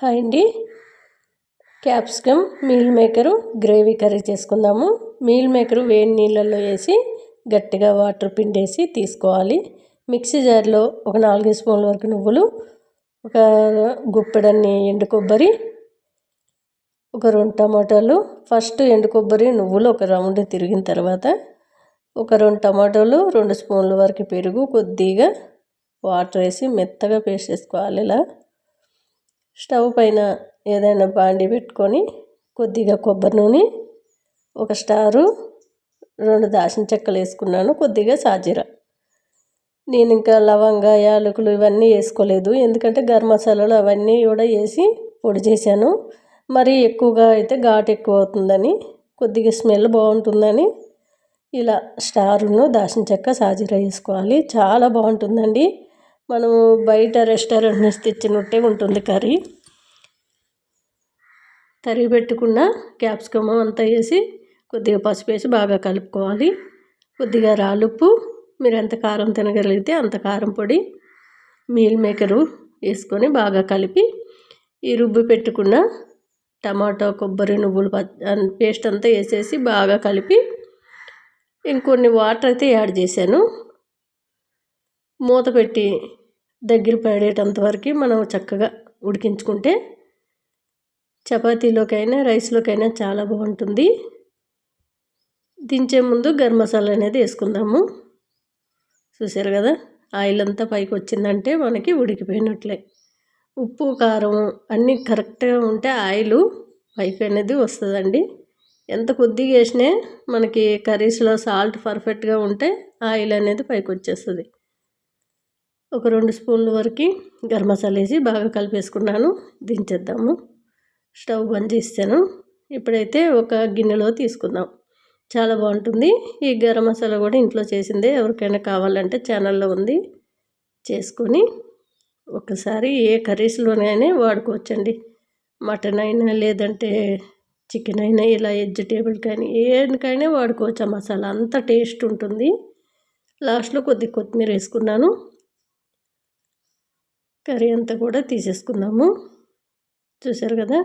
Hi అండి. Capsicum meal maker gravy curry చేసుకుందాము. Meal maker వేడి నీళ్ళల్లో వేసి గట్టిగా వాటర్ పిండేసి తీసుకోవాలి. మిక్సీ జార్లో ఒక నాలుగు స్పూన్ల వరకు నువ్వులు ఒక గుప్పెడన్ని ఎండు కొబ్బరి ఒక రెండు టమాటాలు ఫస్ట్ ఎండు కొబ్బరి నువ్వులు ఒక రౌండ్ తిరిగిన తర్వాత ఒక రెండు టమాటాలు రెండు స్పూన్ల వరకు పెరుగు కొద్దిగా వాటర్ వేసి మెత్తగా పేస్ట్ చేసుకోవాలి ఇలా. స్టవ్ పైన ఏదైనా బాండి పెట్టుకొని కొద్దిగా కొబ్బరి నూనె ఒక స్టారు రెండు దాచిన చెక్కలు వేసుకున్నాను కొద్దిగా సాజీర. నేను ఇంకా లవంగ యాలకులు ఇవన్నీ వేసుకోలేదు ఎందుకంటే గరం మసాలాలు అవన్నీ కూడా వేసి పొడి చేశాను. మరి ఎక్కువగా అయితే ఘాటు ఎక్కువ అవుతుందని కొద్దిగా స్మెల్ బాగుంటుందని ఇలా స్టారును దాచిన చెక్క సాజీర వేసుకోవాలి. చాలా బాగుంటుందండి. మనము బయట రెస్టారెంట్ నుంచి తెచ్చినట్టే ఉంటుంది కర్రీ. తరిగి పెట్టుకున్న క్యాప్సికమ్ అంతా వేసి కొద్దిగా పసుపు వేసి బాగా కలుపుకోవాలి. కొద్దిగా రాలుప్పు మీరు ఎంత కారం తినగలిగితే అంత కారం పొడి మీల్ మేకరు వేసుకొని బాగా కలిపి ఈ రుబ్బు పెట్టుకున్న టమాటో కొబ్బరి నువ్వులు పేస్ట్ అంతా వేసేసి బాగా కలిపి ఇంకొన్ని వాటర్ అయితే యాడ్ చేశాను. మూత పెట్టి దగ్గర పడేటంత వరకు మనం చక్కగా ఉడికించుకుంటే చపాతీలోకైనా రైస్లోకైనా చాలా బాగుంటుంది. దించే ముందు గరం మసాలా అనేది వేసుకుందాము. చూసారు కదా? ఆయిల్ అంతా పైకి వచ్చిందంటే మనకి ఉడికిపోయినట్లే. ఉప్పు కారం అన్నీ కరెక్ట్గా ఉంటే ఆయిల్ పైకి అనేది వస్తుందండి. ఎంత కొద్దిగా వేసినా మనకి కర్రీస్లో సాల్ట్ పర్ఫెక్ట్గా ఉంటే ఆయిల్ అనేది పైకి వచ్చేస్తుంది. ఒక రెండు స్పూన్ల వరకు గరం మసాలా వేసి బాగా కలిపేసుకున్నాను. దించేద్దాము. స్టవ్ బంద్ చేస్తాను ఇప్పుడైతే ఒక గిన్నెలో తీసుకుందాం. చాలా బాగుంటుంది. ఈ గరం మసాలా కూడా ఇంట్లో చేసిందే. ఎవరికైనా కావాలంటే ఛానల్లో ఉంది. చేసుకొని ఒకసారి ఏ కర్రీస్లోనైనా వాడుకోవచ్చండి. మటన్ అయినా లేదంటే చికెన్ అయినా ఇలా వెజిటేబుల్ కానీ ఏనికైనా వాడుకోవచ్చు. ఆ మసాలా అంత టేస్ట్ ఉంటుంది. లాస్ట్లో కొద్ది కొత్తిమీర వేసుకున్నాను. కర్రీ అంతా కూడా తీసేసుకుందాము. చూసారు కదా?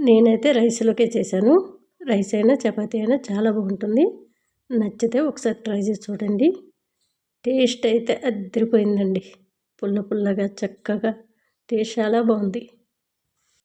నేనైతే రైస్లోకే చేశాను. రైస్ అయినా చపాతీ అయినా చాలా బాగుంటుంది. నచ్చితే ఒకసారి ట్రై చేసి చూడండి. టేస్ట్ అయితే అదిరిపోయిందండి. పుల్ల పుల్లగా చక్కగా. టేస్ట్ చాలా బాగుంది.